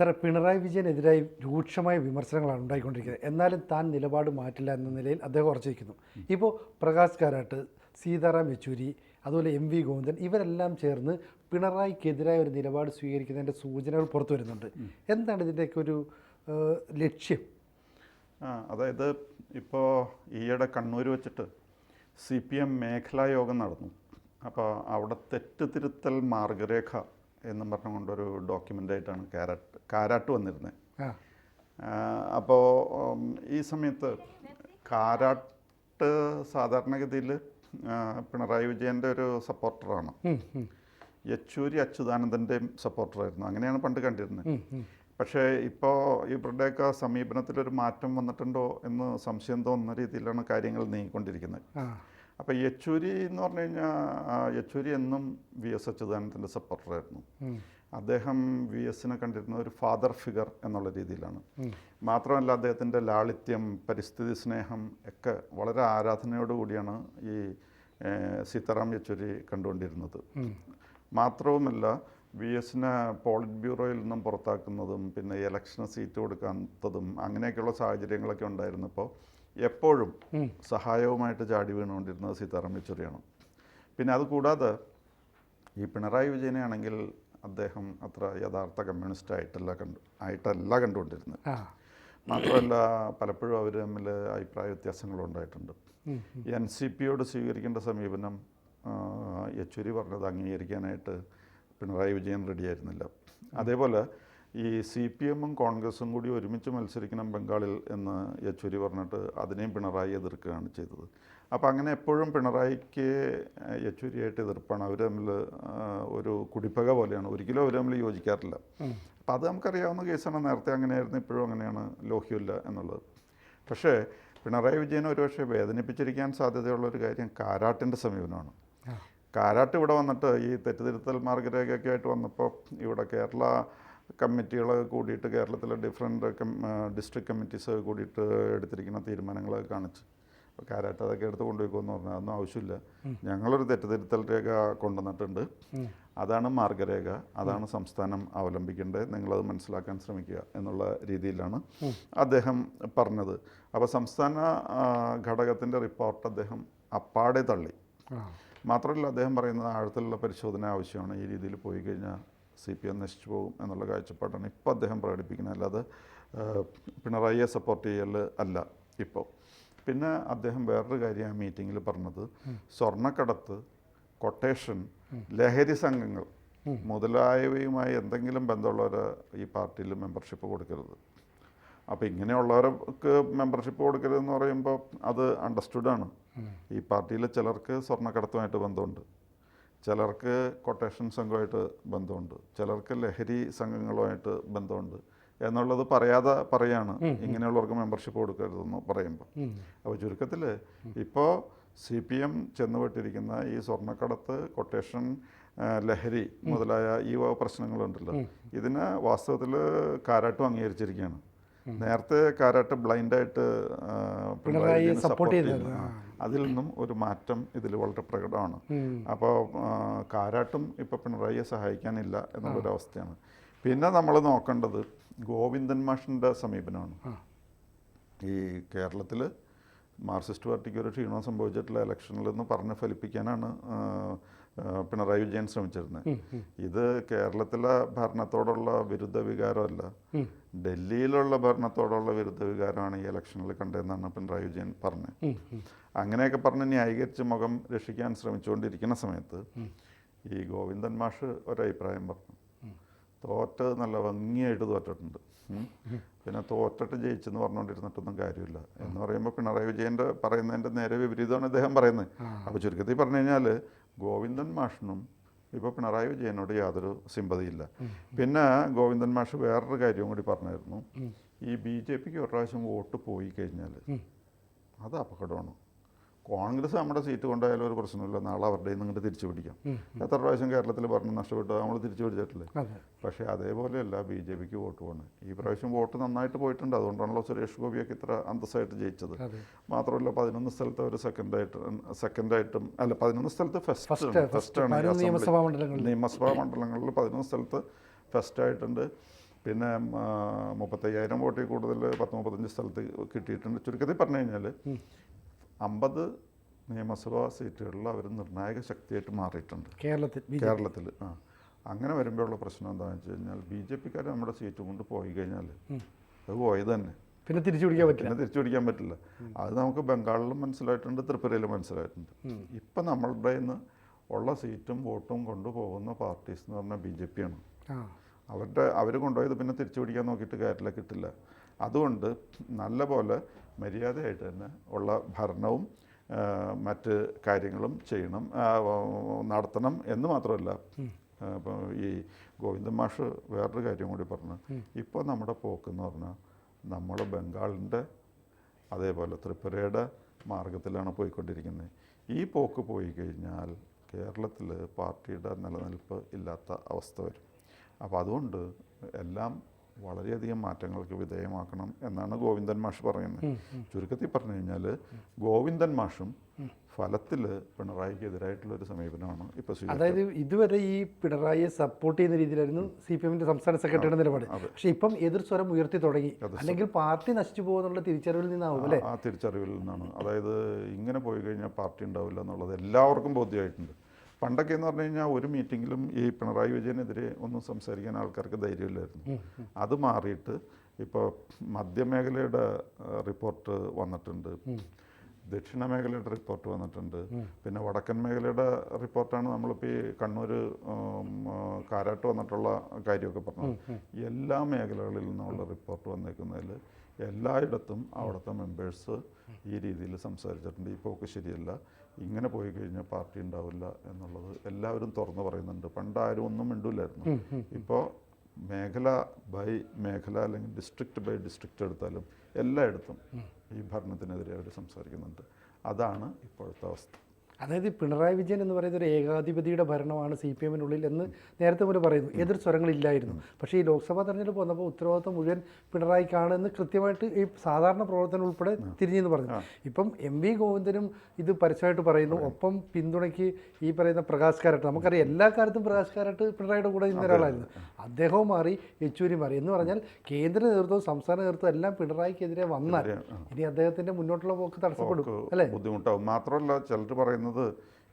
സാറേ പിണറായി വിജയനെതിരായി രൂക്ഷമായ വിമർശനങ്ങളാണ് ഉണ്ടായിക്കൊണ്ടിരിക്കുന്നത്. എന്നാലും താൻ നിലപാട് മാറ്റില്ല എന്ന നിലയിൽ അദ്ദേഹം ഉറച്ചിരിക്കുന്നു. ഇപ്പോൾ പ്രകാശ് കാരാട്ട് സീതാറാം യെച്ചൂരി അതുപോലെ എം വി ഗോവിന്ദൻ ഇവരെല്ലാം ചേർന്ന് പിണറായിക്കെതിരായ ഒരു നിലപാട് സ്വീകരിക്കുന്നതിന്റെ സൂചനകൾ പുറത്തു വരുന്നുണ്ട്. എന്താണ് ഇതിന്റെയൊക്കെ ഒരു ലക്ഷ്യം? അതായത് ഇപ്പോൾ ഈയിടെ കണ്ണൂർ വെച്ചിട്ട് സി പി എം മേഖലാ യോഗം നടന്നു. അപ്പോൾ അവിടെ തെറ്റ് തിരുത്തൽ മാർഗരേഖ എന്നും പറഞ്ഞുകൊണ്ടൊരു ഡോക്യുമെന്റായിട്ടാണ് കാരാട്ട് കാരാട്ട് വന്നിരുന്നത് അപ്പോൾ ഈ സമയത്ത് കാരാട്ട് സാധാരണഗതിയിൽ പിണറായി വിജയന്റെ ഒരു സപ്പോർട്ടറാണ്. യെച്ചൂരി അച്യുതാനന്ദന്റെയും സപ്പോർട്ടറായിരുന്നു. അങ്ങനെയാണ് പണ്ട് കണ്ടിരുന്നത്. പക്ഷേ ഇപ്പോൾ ഇവരുടെയൊക്കെ സമീപനത്തിലൊരു മാറ്റം വന്നിട്ടുണ്ടോ എന്ന് സംശയം തോന്നുന്ന രീതിയിലാണ് കാര്യങ്ങൾ നീങ്ങിക്കൊണ്ടിരിക്കുന്നത്. അപ്പോൾ യെച്ചൂരി എന്ന് പറഞ്ഞു കഴിഞ്ഞാൽ യെച്ചൂരി എന്നും വി എസ് അച്യുതാനന്ദന്റെ സപ്പോർട്ടറായിരുന്നു അദ്ദേഹം വി എസിനെ കണ്ടിരുന്ന ഒരു ഫാദർ ഫിഗർ എന്നുള്ള രീതിയിലാണ്. മാത്രമല്ല അദ്ദേഹത്തിന്റെ ലാളിത്യം പരിസ്ഥിതി സ്നേഹം ഒക്കെ വളരെ ആരാധനയോടുകൂടിയാണ് ഈ സീതാറാം യെച്ചൂരി കണ്ടുകൊണ്ടിരുന്നത്. മാത്രവുമല്ല വി എസിനെ പോളിറ്റ് ബ്യൂറോയിൽ നിന്നും പുറത്താക്കുന്നതും പിന്നെ ഇലക്ഷന് സീറ്റ് കൊടുക്കാത്തതും അങ്ങനെയൊക്കെയുള്ള സാഹചര്യങ്ങളൊക്കെ ഉണ്ടായിരുന്നപ്പോൾ എപ്പോഴും സഹായവുമായിട്ട് ചാടി വീണുകൊണ്ടിരുന്നത് സീതാറാം യെച്ചൂരിയാണ്. പിന്നെ അതുകൂടാതെ ഈ പിണറായി വിജയനെ ആണെങ്കിൽ അദ്ദേഹം അത്ര യഥാർത്ഥ കമ്മ്യൂണിസ്റ്റ് ആയിട്ടല്ല കണ്ടു ആയിട്ടല്ല കണ്ടുകൊണ്ടിരുന്നത്. മാത്രമല്ല പലപ്പോഴും അവർ തമ്മിൽ അഭിപ്രായ വ്യത്യാസങ്ങളുണ്ടായിട്ടുണ്ട് എൻ സി പിയോട് സ്വീകരിക്കേണ്ട സമീപനം യെച്ചൂരി പറഞ്ഞത് അംഗീകരിക്കാനായിട്ട് പിണറായി വിജയൻ റെഡിയായിരുന്നില്ല. അതേപോലെ ഈ സി പി എമ്മും കോൺഗ്രസും കൂടി ഒരുമിച്ച് മത്സരിക്കണം ബംഗാളിൽ എന്ന് യെച്ചൂരി പറഞ്ഞിട്ട് അതിനെയും പിണറായി എതിർക്കുകയാണ് ചെയ്തത്. അപ്പോൾ അങ്ങനെ എപ്പോഴും പിണറായിക്ക് യെച്ചൂരിയായിട്ട് എതിർപ്പാണ്. അവർ തമ്മിൽ ഒരു കുടിപ്പക പോലെയാണ്. ഒരിക്കലും അവർ തമ്മിൽ യോജിക്കാറില്ല. അപ്പോൾ അത് നമുക്കറിയാവുന്ന കേസാണ്. നേരത്തെ അങ്ങനെയായിരുന്നു ഇപ്പോഴും അങ്ങനെയാണ്. ലോഹ്യമില്ല എന്നുള്ളത്. പക്ഷേ പിണറായി വിജയനെ ഒരുപക്ഷെ വേദനിപ്പിച്ചിരിക്കാൻ സാധ്യതയുള്ള ഒരു കാര്യം കാരാട്ടിന്റെ സമീപനമാണ്. കാരാട്ട് ഇവിടെ വന്നിട്ട് ഈ തെറ്റുതിരുത്തൽ മാർഗരേഖയൊക്കെ ആയിട്ട് വന്നപ്പോൾ ഇവിടെ കേരള കമ്മിറ്റികളൊക്കെ കൂടിയിട്ട് കേരളത്തിലെ ഡിഫറെന്റ് ഡിസ്ട്രിക്ട് കമ്മിറ്റീസ് കൂടിയിട്ട് എടുത്തിരിക്കുന്ന തീരുമാനങ്ങളൊക്കെ കാണിച്ച്. അപ്പോൾ കാരാട്ട് അതൊക്കെ എടുത്ത് കൊണ്ടുപോയിക്കോന്ന് പറഞ്ഞാൽ അതൊന്നും ആവശ്യമില്ല. ഞങ്ങളൊരു തെറ്റുതിരുത്തൽ രേഖ കൊണ്ടുവന്നിട്ടുണ്ട്. അതാണ് മാർഗരേഖ. അതാണ് സംസ്ഥാനം അവലംബിക്കേണ്ടത്. നിങ്ങളത് മനസ്സിലാക്കാൻ ശ്രമിക്കുക എന്നുള്ള രീതിയിലാണ് അദ്ദേഹം പറഞ്ഞത്. അപ്പോൾ സംസ്ഥാന ഘടകത്തിന്റെ റിപ്പോർട്ട് അദ്ദേഹം അപ്പാടെ തള്ളി. മാത്രമല്ല അദ്ദേഹം പറയുന്നത് ആഴത്തിലുള്ള പരിശോധന ആവശ്യമാണ്. ഈ രീതിയിൽ പോയി കഴിഞ്ഞാൽ സി പി എം നശിച്ചു പോകും എന്നുള്ള കാഴ്ചപ്പാടാണ് ഇപ്പോൾ അദ്ദേഹം പ്രകടിപ്പിക്കുന്നത്. അല്ലാതെ പിണറായിയെ സപ്പോർട്ട് ചെയ്യൽ അല്ല ഇപ്പോൾ പിന്നെ അദ്ദേഹം വേറൊരു കാര്യം ആ മീറ്റിങ്ങിൽ പറഞ്ഞത് സ്വർണക്കടത്ത് കൊട്ടേഷൻ ലഹരി സംഘങ്ങൾ മുതലായവയുമായി എന്തെങ്കിലും ബന്ധമുള്ളവർ ഈ പാർട്ടിയിൽ മെമ്പർഷിപ്പ് കൊടുക്കരുത്. അപ്പോൾ ഇങ്ങനെയുള്ളവർക്ക് മെമ്പർഷിപ്പ് കൊടുക്കരുതെന്ന് പറയുമ്പോൾ അത് അണ്ടർസ്റ്റുഡാണ് ആണ്. ഈ പാർട്ടിയിലെ ചിലർക്ക് സ്വർണക്കടത്തുമായിട്ട് ബന്ധമുണ്ട്. ചിലർക്ക് കൊട്ടേഷൻ സംഘമായിട്ട് ബന്ധമുണ്ട്. ചിലർക്ക് ലഹരി സംഘങ്ങളുമായിട്ട് ബന്ധമുണ്ട്. എന്നുള്ളത് പറയാതെ പറയാണ്. ഇങ്ങനെയുള്ളവർക്ക് മെമ്പർഷിപ്പ് കൊടുക്കരുതെന്ന് പറയുമ്പോൾ അപ്പോൾ ചുരുക്കത്തിൽ ഇപ്പോൾ സി പി എം ചെന്നുപെട്ടിരിക്കുന്ന ഈ സ്വർണക്കടത്ത് കൊട്ടേഷൻ ലഹരി മുതലായ ഈ പ്രശ്നങ്ങളുണ്ടല്ലോ. ഇതിന് വാസ്തവത്തിൽ കാരാട്ടും അംഗീകരിച്ചിരിക്കുകയാണ്. നേരത്തെ കാരാട്ട് ബ്ലൈൻഡായിട്ട് പിണറായി സപ്പോർട്ട് ചെയ്തത്. അതിൽ നിന്നും ഒരു മാറ്റം ഇതിൽ വളരെ പ്രകടമാണ്. അപ്പോൾ കാരാട്ടും ഇപ്പോൾ പിണറായിയെ സഹായിക്കാനില്ല എന്നുള്ളൊരവസ്ഥയാണ് പിന്നെ നമ്മൾ നോക്കേണ്ടത് ഗോവിന്ദൻ മാഷിന്റെ സമീപനമാണ്. ഈ കേരളത്തിൽ മാർക്സിസ്റ്റ് പാർട്ടിക്ക് ഒരു ക്ഷീണം സംഭവിച്ചിട്ടുള്ള ഇലക്ഷനിൽ നിന്ന് പറഞ്ഞ് ഫലിപ്പിക്കാനാണ് പിണറായി വിജയൻ ശ്രമിച്ചിരുന്നത് ഇത് കേരളത്തിലെ ഭരണത്തോടുള്ള വിരുദ്ധ വികാരമല്ല. ഡൽഹിയിലുള്ള ഭരണത്തോടുള്ള വിരുദ്ധ വികാരമാണ് ഈ ഇലക്ഷനിൽ കണ്ടതെന്നാണ് പിണറായി വിജയൻ പറഞ്ഞത്. അങ്ങനെയൊക്കെ പറഞ്ഞ് ന്യായീകരിച്ച് മുഖം രക്ഷിക്കാൻ ശ്രമിച്ചുകൊണ്ടിരിക്കുന്ന സമയത്ത് ഈ ഗോവിന്ദൻ മാഷ് ഒരഭിപ്രായം പറഞ്ഞു. തോറ്റ് നല്ല ഭംഗിയായിട്ട് തോറ്റിട്ടുണ്ട്. പിന്നെ തോറ്റിട്ട് ജയിച്ചെന്ന് പറഞ്ഞുകൊണ്ടിരുന്നിട്ടൊന്നും കാര്യമില്ല. എന്ന് പറയുമ്പോൾ പിണറായി വിജയന്റെ പറയുന്നതിന്റെ നേരെ വിപരീതമാണ് അദ്ദേഹം പറയുന്നത്. അപ്പോൾ ചുരുക്കത്തിൽ പറഞ്ഞു കഴിഞ്ഞാൽ ഗോവിന്ദൻ മാഷിനും ഇപ്പോൾ പിണറായി വിജയനോട് യാതൊരു സിമ്പതിയില്ല. പിന്നെ ഗോവിന്ദൻ മാഷ് വേറൊരു കാര്യവും കൂടി പറഞ്ഞായിരുന്നു. ഈ ബി ജെ പിക്ക് ഒരു പ്രാവശ്യം വോട്ട് പോയി കഴിഞ്ഞാൽ അത് അപകടമാണ്. കോൺഗ്രസ് നമ്മുടെ സീറ്റ് കൊണ്ടായാലും ഒരു പ്രശ്നമില്ല. നാളെ അവരുടെ ഇങ്ങോട്ട് തിരിച്ചു പിടിക്കാം. എത്ര പ്രാവശ്യം കേരളത്തിൽ ഭരണം നഷ്ടപ്പെട്ടു നമ്മൾ തിരിച്ചു പിടിച്ചിട്ടില്ലേ? പക്ഷേ അതേപോലെയല്ല ബി ജെ പിക്ക് വോട്ട് പോകണം ഈ പ്രാവശ്യം വോട്ട് നന്നായിട്ട് പോയിട്ടുണ്ട്. അതുകൊണ്ടാണല്ലോ സുരേഷ് ഗോപിയൊക്കെ ഇത്ര അന്തസ്സായിട്ട് ജയിച്ചത്. മാത്രമല്ല പതിനൊന്ന് സ്ഥലത്ത് അവർ സെക്കൻഡായിട്ട് സെക്കൻഡായിട്ടും അല്ല പതിനൊന്ന് സ്ഥലത്ത് ഫസ്റ്റ് ഫസ്റ്റ് ആണ്. ഫസ്റ്റാണ് നിയമസഭാ മണ്ഡലങ്ങളിൽ. നിയമസഭാ മണ്ഡലങ്ങളിൽ പതിനൊന്ന് സ്ഥലത്ത് ഫസ്റ്റ് ആയിട്ടുണ്ട്. പിന്നെ മുപ്പത്തയ്യായിരം വോട്ടിൽ കൂടുതൽ പത്ത് മുപ്പത്തഞ്ച് സ്ഥലത്ത് കിട്ടിയിട്ടുണ്ട്. ചുരുക്കത്തിൽ പറഞ്ഞു കഴിഞ്ഞാൽ അമ്പത് നിയമസഭാ സീറ്റുകളിൽ അവർ നിർണായക ശക്തിയായിട്ട് മാറിയിട്ടുണ്ട്. കേരളത്തിൽ കേരളത്തിൽ ആ. അങ്ങനെ വരുമ്പോഴുള്ള പ്രശ്നം എന്താണെന്ന് വെച്ച് കഴിഞ്ഞാൽ ബി ജെ പിക്കാർ നമ്മുടെ സീറ്റും കൊണ്ട് പോയി കഴിഞ്ഞാൽ അത് പോയത് തന്നെ. പിന്നെ തിരിച്ചു പിടിക്കാൻ പറ്റില്ല. പിന്നെ തിരിച്ചു പിടിക്കാൻ പറ്റില്ല. അത് നമുക്ക് ബംഗാളിലും മനസ്സിലായിട്ടുണ്ട് ത്രിപുരയിലും മനസ്സിലായിട്ടുണ്ട്. ഇപ്പം നമ്മളുടെ ഇന്ന് ഉള്ള സീറ്റും വോട്ടും കൊണ്ടുപോകുന്ന പാർട്ടീസ് എന്ന് പറഞ്ഞാൽ ബി ജെ പി ആണ് അവരുടെ അവർ കൊണ്ടുപോയത് പിന്നെ തിരിച്ചു പിടിക്കാൻ നോക്കിയിട്ട് കാര്യത്തിലേക്ക് കിട്ടില്ല. അതുകൊണ്ട് നല്ല പോലെ മര്യാദയായിട്ട് തന്നെ ഉള്ള ഭരണവും മറ്റ് കാര്യങ്ങളും ചെയ്യണം നടത്തണം എന്ന് മാത്രമല്ല. ഈ ഗോവിന്ദൻ മാഷ് വേറൊരു കാര്യം കൂടി പറഞ്ഞു. ഇപ്പോൾ നമ്മുടെ പോക്കെന്ന് പറഞ്ഞാൽ നമ്മൾ ബംഗാളിന്റെ അതേപോലെ ത്രിപുരയുടെ മാർഗത്തിലാണ് പോയിക്കൊണ്ടിരിക്കുന്നത്. ഈ പോക്ക് പോയി കഴിഞ്ഞാൽ കേരളത്തിൽ പാർട്ടിയുടെ നിലനിൽപ്പ് ഇല്ലാത്ത അവസ്ഥ വരും. അപ്പോൾ അതുകൊണ്ട് എല്ലാം വളരെയധികം മാറ്റങ്ങൾക്ക് വിധേയമാക്കണം എന്നാണ് ഗോവിന്ദൻ മാഷ് പറയുന്നത്. ചുരുക്കത്തിൽ പറഞ്ഞു കഴിഞ്ഞാൽ ഗോവിന്ദൻ മാഷും ഫലത്തിൽ പിണറായിക്ക് എതിരായിട്ടുള്ള ഒരു സമീപനമാണ് ഇപ്പോൾ സ്വീകരിച്ചത്. അതായത് ഇതുവരെ ഈ പിണറായിയെ സപ്പോർട്ട് ചെയ്യുന്ന രീതിയിലായിരുന്നു സി പി എമ്മിന്റെ സംസ്ഥാന സെക്രട്ടറിയുടെ നിലപാട്. പക്ഷെ ഇപ്പം എതിർ സ്വരം ഉയർത്തി തുടങ്ങി. അല്ലെങ്കിൽ പാർട്ടി നശിച്ചു പോകുന്നുള്ള തിരിച്ചറിവിൽ നിന്നാവും അല്ലേ? ആ തിരിച്ചറിവിൽ നിന്നാണ്. അതായത് ഇങ്ങനെ പോയി കഴിഞ്ഞാൽ പാർട്ടി ഉണ്ടാവില്ല എന്നുള്ളത് എല്ലാവർക്കും ബോധ്യമായിട്ടുണ്ട്. പണ്ടൊക്കെ എന്ന് പറഞ്ഞു കഴിഞ്ഞാൽ ഒരു മീറ്റിങ്ങിലും ഈ പിണറായി വിജയനെതിരെ ഒന്നും സംസാരിക്കാൻ ആൾക്കാർക്ക് ധൈര്യമില്ലായിരുന്നു. അത് മാറിയിട്ട് ഇപ്പോൾ മധ്യമേഖലയുടെ റിപ്പോർട്ട് വന്നിട്ടുണ്ട്. ദക്ഷിണ മേഖലയുടെ റിപ്പോർട്ട് വന്നിട്ടുണ്ട്. പിന്നെ വടക്കൻ മേഖലയുടെ റിപ്പോർട്ടാണ് നമ്മളിപ്പോൾ ഈ കണ്ണൂർ കാരാട്ട് വന്നിട്ടുള്ള കാര്യമൊക്കെ പറഞ്ഞത്. എല്ലാ മേഖലകളിൽ നിന്നുള്ള റിപ്പോർട്ട് വന്നേക്കുന്നതിൽ എല്ലായിടത്തും അവിടുത്തെ മെമ്പേഴ്സ് ഈ രീതിയിൽ സംസാരിച്ചിട്ടുണ്ട്. ഈ പോക്ക് ശരിയല്ല. ഇങ്ങനെ പോയി കഴിഞ്ഞാൽ പാർട്ടി ഉണ്ടാവില്ല എന്നുള്ളത് എല്ലാവരും തുറന്നു പറയുന്നുണ്ട്. പണ്ട് ആരും ഒന്നും മിണ്ടില്ലായിരുന്നു ഇപ്പോൾ മേഖല ബൈ മേഖല അല്ലെങ്കിൽ ഡിസ്ട്രിക്റ്റ് ബൈ ഡിസ്ട്രിക്റ്റ് എടുത്താലും എല്ലായിടത്തും ഈ ഭരണത്തിനെതിരെ അവർ സംസാരിക്കുന്നുണ്ട്. അതാണ് ഇപ്പോഴത്തെ അവസ്ഥ. അതായത് പിണറായി വിജയൻ എന്ന് പറയുന്ന ഒരു ഏകാധിപതിയുടെ ഭരണമാണ് സി പി എമ്മിനുള്ളിൽ എന്ന് നേരത്തെ മുതൽ പറയുന്നു. എതിർ സ്വരങ്ങളില്ലായിരുന്നു പക്ഷേ ഈ ലോക്സഭാ തെരഞ്ഞെടുപ്പ് വന്നപ്പോൾ ഉത്തരവാദിത്വം മുഴുവൻ പിണറായിക്കാണ് എന്ന് കൃത്യമായിട്ട് ഈ സാധാരണ പ്രവർത്തനം ഉൾപ്പെടെ തിരിഞ്ഞെന്ന് പറഞ്ഞു. ഇപ്പം എം വി ഗോവിന്ദനും ഇത് പരസ്യമായിട്ട് പറയുന്നു. ഒപ്പം പിന്തുണയ്ക്ക് ഈ പറയുന്ന പ്രകാശ് കാരട്ട്. നമുക്കറിയാം എല്ലാ കാര്യത്തും പ്രകാശ് കാരട്ട് പിണറായിയുടെ കൂടെ ഇന്ന ഒരാളായിരുന്നു. അദ്ദേഹവും മാറി യെച്ചൂരി മാറി. എന്ന് പറഞ്ഞാൽ കേന്ദ്ര നേതൃത്വവും സംസ്ഥാന നേതൃത്വവും എല്ലാം പിണറായിക്കെതിരെ വന്നാൽ ഇനി അദ്ദേഹത്തിന്റെ മുന്നോട്ടുള്ള പോക്ക് തടസ്സപ്പെടും. അല്ലേ? ബുദ്ധിമുട്ടാവും. മാത്രമല്ല ചിലർ പറയുന്നത്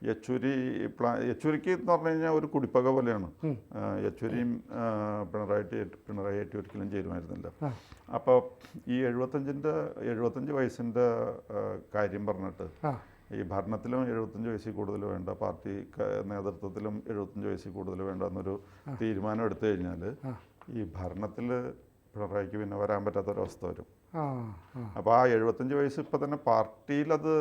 യെച്ചൂരി പ്ലാ യെച്ചൂരിക്ക് എന്ന് പറഞ്ഞു കഴിഞ്ഞാൽ ഒരു കുടിപ്പക പോലെയാണ്. യച്ചൂരിയും പിണറായിട്ട് പിണറായി പിണറായി ആയിട്ട് ഒരിക്കലും ചേരുമായിരുന്നില്ല. അപ്പോൾ ഈ എഴുപത്തഞ്ചിന്റെ എഴുപത്തഞ്ച് വയസ്സിന്റെ കാര്യം പറഞ്ഞിട്ട് ഈ ഭരണത്തിലും എഴുപത്തഞ്ച് വയസ്സിൽ കൂടുതൽ വേണ്ട പാർട്ടി നേതൃത്വത്തിലും എഴുപത്തഞ്ച് വയസ്സിൽ കൂടുതൽ വേണ്ട എന്നൊരു തീരുമാനം എടുത്തു കഴിഞ്ഞാൽ ഈ ഭരണത്തിൽ പിണറായിക്ക് പിന്നെ വരാൻ പറ്റാത്തൊരവസ്ഥ വരും. അപ്പോൾ ആ. എഴുപത്തഞ്ച് വയസ്സ് ഇപ്പം തന്നെ പാർട്ടിയിൽ അത്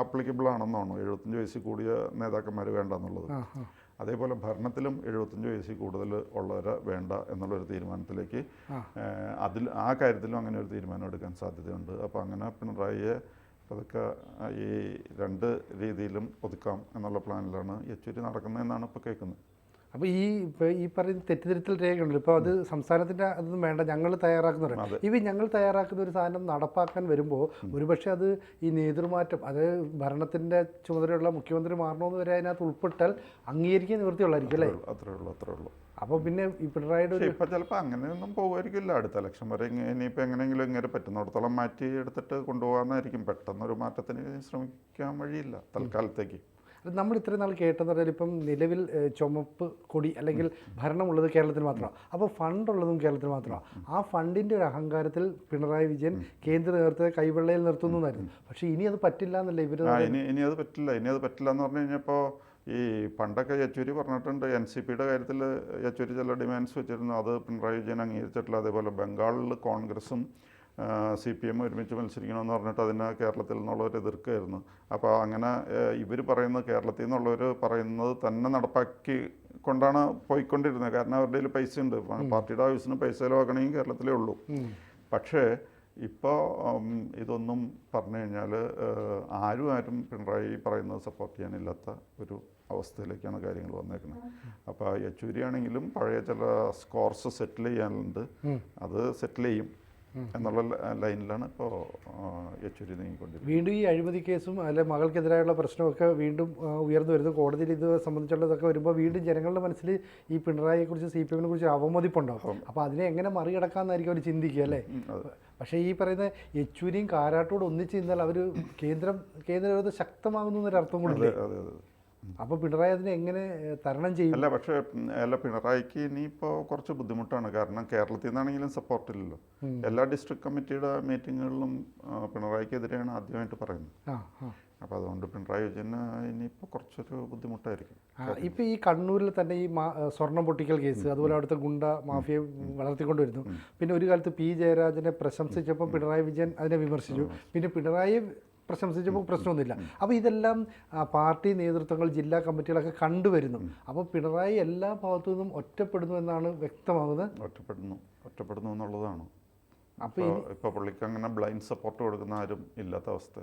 ആപ്ലിക്കബിൾ ആണെന്നാണോ എഴുപത്തഞ്ച് വയസ്സിൽ കൂടിയ നേതാക്കന്മാർ വേണ്ട എന്നുള്ളത്. അതേപോലെ ഭരണത്തിലും എഴുപത്തഞ്ച് വയസ്സിൽ കൂടുതൽ ഉള്ളവരെ വേണ്ട എന്നുള്ളൊരു തീരുമാനത്തിലേക്ക് അതിൽ ആ കാര്യത്തിലും അങ്ങനെ ഒരു തീരുമാനം എടുക്കാൻ സാധ്യതയുണ്ട്. അപ്പോൾ അങ്ങനെ പിണറായിയെ പതുക്കെ ഈ രണ്ട് രീതിയിലും ഒതുക്കാം എന്നുള്ള പ്ലാനിലാണ് യെച്ചൂരി നടക്കുന്നതെന്നാണ് ഇപ്പോൾ കേൾക്കുന്നത്. അപ്പോൾ ഈ ഇപ്പോൾ ഈ പറയുന്ന തെറ്റിദ്ധരുത്തൽ രേഖയുണ്ട് ഇപ്പോൾ അത് സംസ്ഥാനത്തിന്റെ അതൊന്നും വേണ്ട ഞങ്ങൾ തയ്യാറാക്കുന്ന ഇവ ഞങ്ങൾ തയ്യാറാക്കുന്ന ഒരു സാധനം നടപ്പാക്കാൻ വരുമ്പോൾ ഒരുപക്ഷെ അത് ഈ നേതൃമാറ്റം അത് ഭരണത്തിന്റെ ചുമതലയുള്ള മുഖ്യമന്ത്രി മാറണമെന്ന് വരെ അതിനകത്ത് ഉൾപ്പെട്ടാൽ അംഗീകരിക്കാൻ നിവൃത്തിയുള്ളായിരിക്കും അല്ലേ? അത്രേ ഉള്ളൂ അത്രേ ഉള്ളൂ അപ്പോൾ പിന്നെ പിണറായിയുടെ പക്ഷേ ഇപ്പം ചിലപ്പോൾ അങ്ങനെയൊന്നും പോകുമായിരിക്കില്ല അടുത്ത ഇലക്ഷൻ വരെ ഇനിയിപ്പോൾ എങ്ങനെയെങ്കിലും ഇങ്ങനെ പറ്റുന്നിടത്തോളം മാറ്റി എടുത്തിട്ട് കൊണ്ടുപോകാമെന്നായിരിക്കും പെട്ടെന്നൊരു മാറ്റത്തിന് ശ്രമിക്കാൻ വഴിയില്ല തൽക്കാലത്തേക്ക്. നമ്മൾ ഇത്രയും നാൾ കേട്ടെന്ന് പറഞ്ഞാൽ ഇപ്പം നിലവിൽ ചുമപ്പ് കൊടി അല്ലെങ്കിൽ ഭരണമുള്ളത് കേരളത്തിൽ മാത്രമാണ് അപ്പോൾ ഫണ്ടുള്ളതും കേരളത്തിൽ മാത്രമാണ് ആ ഫണ്ടിന്റെ ഒരു അഹങ്കാരത്തിൽ പിണറായി വിജയൻ കേന്ദ്ര നേതൃത്വത്തെ കൈവെള്ളയിൽ നിർത്തുന്നു എന്നായിരുന്നു. പക്ഷേ ഇനി അത് പറ്റില്ല എന്നല്ലേ ഇവർ ഇനി ഇനി അത് പറ്റില്ല. ഇനി അത് പറ്റില്ല എന്ന് പറഞ്ഞു കഴിഞ്ഞപ്പോൾ ഈ പണ്ടൊക്കെ യെച്ചൂരി പറഞ്ഞിട്ടുണ്ട് എൻ സി പിയുടെ കാര്യത്തിൽ യെച്ചൂരി ചില ഡിമാൻഡ്സ് വെച്ചിരുന്നു. അത് പിണറായി വിജയൻ അംഗീകരിച്ചിട്ടില്ല. അതേപോലെ ബംഗാളിൽ കോൺഗ്രസും സി പി എം ഒരുമിച്ച് മത്സരിക്കണമെന്ന് പറഞ്ഞിട്ട് അതിന് കേരളത്തിൽ നിന്നുള്ളവർ എതിർക്കുകയായിരുന്നു അപ്പോൾ അങ്ങനെ ഇവർ പറയുന്നത് കേരളത്തിൽ നിന്നുള്ളവർ പറയുന്നത് തന്നെ നടപ്പാക്കി കൊണ്ടാണ് പോയിക്കൊണ്ടിരുന്നത്. കാരണം അവരുടെ കയ്യിൽ പൈസ ഉണ്ട് പാർട്ടിയുടെ ആവശ്യത്തിന് പൈസ ചിലവാക്കണമെങ്കിൽ കേരളത്തിലേ ഉള്ളൂ. പക്ഷേ ഇപ്പോൾ ഇതൊന്നും പറഞ്ഞു കഴിഞ്ഞാൽ ആരും ആരും പിണറായി പറയുന്നത് സപ്പോർട്ട് ചെയ്യാനില്ലാത്ത ഒരു അവസ്ഥയിലേക്കാണ് കാര്യങ്ങൾ വന്നേക്കുന്നത്. അപ്പോൾ യെച്ചൂരി ആണെങ്കിലും പഴയ ചില സ്കോർസ് സെറ്റിൽ ചെയ്യാനുണ്ട്. അത് സെറ്റിൽ ചെയ്യും. എന്നുള്ള ലൈനിലാണ് ഇപ്പോൾ യെച്ചൂരി നീങ്ങിക്കൊണ്ടിരിക്കുന്നത്. വീണ്ടും ഈ അഴിമതി കേസും അല്ലെ മകൾക്കെതിരായുള്ള പ്രശ്നമൊക്കെ വീണ്ടും ഉയർന്നു വരുന്നു. കോടതിയിൽ ഇത് സംബന്ധിച്ചുള്ളതൊക്കെ വരുമ്പോൾ വീണ്ടും ജനങ്ങളുടെ മനസ്സിൽ ഈ പിണറായിയെ കുറിച്ച് സി പി എമ്മിനെ കുറിച്ച് അവമതിപ്പുണ്ടാവും അപ്പോൾ അതിനെ എങ്ങനെ മറികടക്കാമെന്നായിരിക്കും അവർ ചിന്തിക്കുക അല്ലേ? പക്ഷേ ഈ പറയുന്ന യെച്ചൂരിയും കാരാട്ടോട് ഒന്നിച്ച് നിന്നാൽ അവർ കേന്ദ്രം കേന്ദ്രം ശക്തമാകുന്നു എന്നൊരു അർത്ഥം അതെ. അപ്പോൾ പിണറായി അതിനെ എങ്ങനെ തരണം ചെയ്യും? അല്ല പക്ഷേ അല്ല പിണറായിക്ക് ഇനിയിപ്പോൾ കുറച്ച് ബുദ്ധിമുട്ടാണ്. കാരണം കേരളത്തിൽ നിന്നാണെങ്കിലും സപ്പോർട്ടില്ലല്ലോ എല്ലാ ഡിസ്ട്രിക്ട് കമ്മിറ്റിയുടെ മീറ്റിങ്ങുകളിലും പിണറായിക്ക് പിണറായിക്കെതിരെയാണ് ആദ്യമായിട്ട് പറയുന്നത്. അപ്പോൾ അതുകൊണ്ട് പിണറായി വിജയന് ഇനിയിപ്പോൾ കുറച്ചൊരു ബുദ്ധിമുട്ടായിരിക്കും. ഇപ്പൊ ഈ കണ്ണൂരിൽ തന്നെ ഈ സ്വർണം പൊട്ടിക്കൽ കേസ് അതുപോലെ അവിടുത്തെ ഗുണ്ട മാഫിയെ വളർത്തിക്കൊണ്ടുവരുന്നു. പിന്നെ ഒരു കാലത്ത് പി ജയരാജനെ പ്രശംസിച്ചപ്പോൾ പിണറായി വിജയൻ അതിനെ വിമർശിച്ചു. പിന്നെ പിണറായിയെ പ്രശംസിച്ചപ്പോൾ പ്രശ്നമൊന്നുമില്ല. അപ്പോൾ ഇതെല്ലാം പാർട്ടി നേതൃത്വങ്ങൾ ജില്ലാ കമ്മിറ്റികളൊക്കെ കണ്ടുവരുന്നു. അപ്പോൾ പിണറായി എല്ലാ ഭാഗത്തു നിന്നും ഒറ്റപ്പെടുന്നു എന്നാണ് വ്യക്തമാകുന്നത്. ഒറ്റപ്പെടുന്നു. ഒറ്റപ്പെടുന്നു എന്നുള്ളതാണ്. അപ്പോൾ ഇപ്പോൾ പുള്ളിക്ക് അങ്ങനെ ബ്ലൈൻഡ് സപ്പോർട്ട് കൊടുക്കുന്ന ആരും ഇല്ലാത്ത അവസ്ഥ.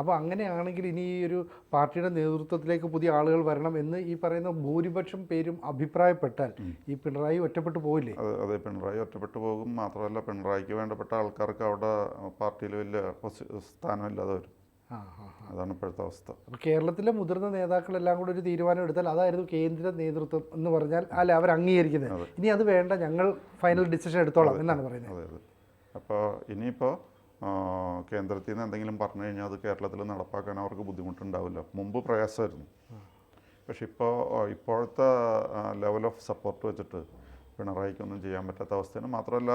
അപ്പോൾ അങ്ങനെയാണെങ്കിൽ ഇനി ഈ ഒരു പാർട്ടിയുടെ നേതൃത്വത്തിലേക്ക് പുതിയ ആളുകൾ വരണം എന്ന് ഈ പറയുന്ന ഭൂരിപക്ഷം പേരും അഭിപ്രായപ്പെട്ടാൽ ഈ പിണറായി ഒറ്റപ്പെട്ടു പോയില്ലേ അത് പിണറായി ഒറ്റപ്പെട്ടു പോകും. മാത്രമല്ല പിണറായിക്ക് വേണ്ടപ്പെട്ട ആൾക്കാർക്ക് അവിടെ പാർട്ടിയിൽ വലിയ സ്ഥാനമില്ലാതെ വരും. അതാണ് ഇപ്പോഴത്തെ അവസ്ഥ. അപ്പോൾ കേരളത്തിലെ മുതിർന്ന നേതാക്കളെല്ലാം കൂടെ ഒരു തീരുമാനം എടുത്താൽ അതായിരുന്നു കേന്ദ്ര നേതൃത്വം എന്ന് പറഞ്ഞാൽ അല്ല അവർ അംഗീകരിക്കുന്നത്. ഇനി അത് വേണ്ട ഞങ്ങൾ ഫൈനൽ ഡിസിഷൻ എടുത്തോളാം എന്നാണ് പറയുന്നത്. അപ്പോൾ ഇനിയിപ്പോൾ കേന്ദ്രത്തിൽ നിന്ന് എന്തെങ്കിലും പറഞ്ഞു കഴിഞ്ഞാൽ അത് കേരളത്തിൽ നടപ്പാക്കാൻ അവർക്ക് ബുദ്ധിമുട്ടുണ്ടാവില്ല. മുമ്പ് പ്രയാസമായിരുന്നു. പക്ഷെ ഇപ്പോൾ ഇപ്പോഴത്തെ ലെവൽ ഓഫ് സപ്പോർട്ട് വെച്ചിട്ട് പിണറായിക്കൊന്നും ചെയ്യാൻ പറ്റാത്ത അവസ്ഥയാണ്. മാത്രമല്ല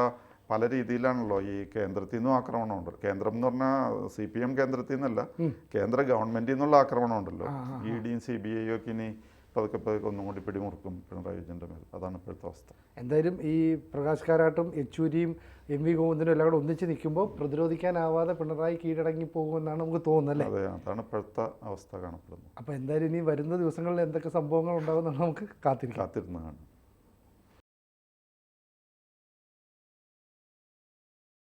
പല രീതിയിലാണല്ലോ ഈ കേന്ദ്രത്തിൽ നിന്നും ആക്രമണമുണ്ട് കേന്ദ്രം എന്ന് പറഞ്ഞാൽ സി പി എം കേന്ദ്രത്തിൽ നിന്നല്ല കേന്ദ്ര ഗവൺമെന്റിൽ നിന്നുള്ള ആക്രമണമുണ്ടല്ലോ ഇ ഡിയും സി ബി ഐ ഒക്കെ ഇനി പതുക്കെ പതുക്കെ ഒന്നും കൂടി പിടിമുറുക്കും പിണറായി വിജയന്റെ മേൽ. അതാണ് ഇപ്പോഴത്തെ അവസ്ഥ. എന്തായാലും ഈ പ്രകാശ് കാരാട്ടും യെച്ചൂരിയും എം വി ഗോവിന്ദനും എല്ലാം കൂടെ ഒന്നിച്ച് നിൽക്കുമ്പോൾ പ്രതിരോധിക്കാനാവാതെ പിണറായി കീഴടങ്ങി പോകുമെന്നാണ് നമുക്ക് തോന്നുന്നത് അല്ലേ? അതെ അതാണ് ഇപ്പോഴത്തെ അവസ്ഥ കാണപ്പെടുന്നത്. അപ്പോൾ എന്തായാലും ഇനി വരുന്ന ദിവസങ്ങളിൽ എന്തൊക്കെ സംഭവങ്ങൾ ഉണ്ടാകുമെന്നാണ് നമുക്ക് കാത്തിരിക്കാം. കാത്തിരുന്ന് കാണും.